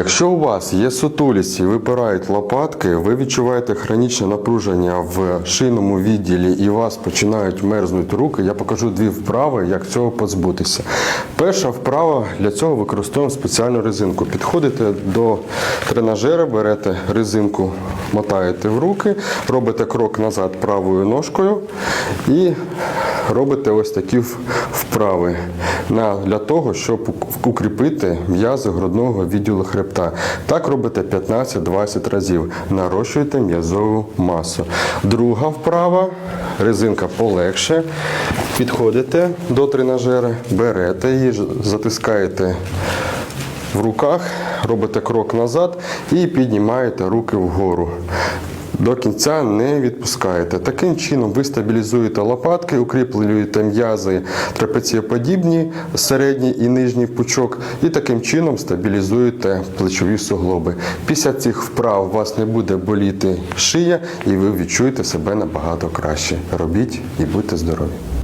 Якщо у вас є сутулість і випирають лопатки, ви відчуваєте хронічне напруження в шийному відділі і у вас починають мерзнути руки, я покажу дві вправи, як цього позбутися. Перша вправа для цього використовуємо спеціальну резинку. Підходите до тренажера, берете резинку, мотаєте в руки, робите крок назад правою ножкою і робите ось такі вправи для того, щоб укріпити м'язи грудного відділу хребта. Так робите 15-20 разів. Нарощуєте м'язову масу. Друга вправа, резинка полегше. Підходите до тренажера, берете її, затискаєте в руках, робите крок назад і піднімаєте руки вгору. До кінця не відпускаєте. Таким чином ви стабілізуєте лопатки, укріплюєте м'язи трапецієподібні, середній і нижній пучок, і таким чином стабілізуєте плечові суглоби. Після цих вправ у вас не буде боліти шия, і ви відчуєте себе набагато краще. Робіть і будьте здорові!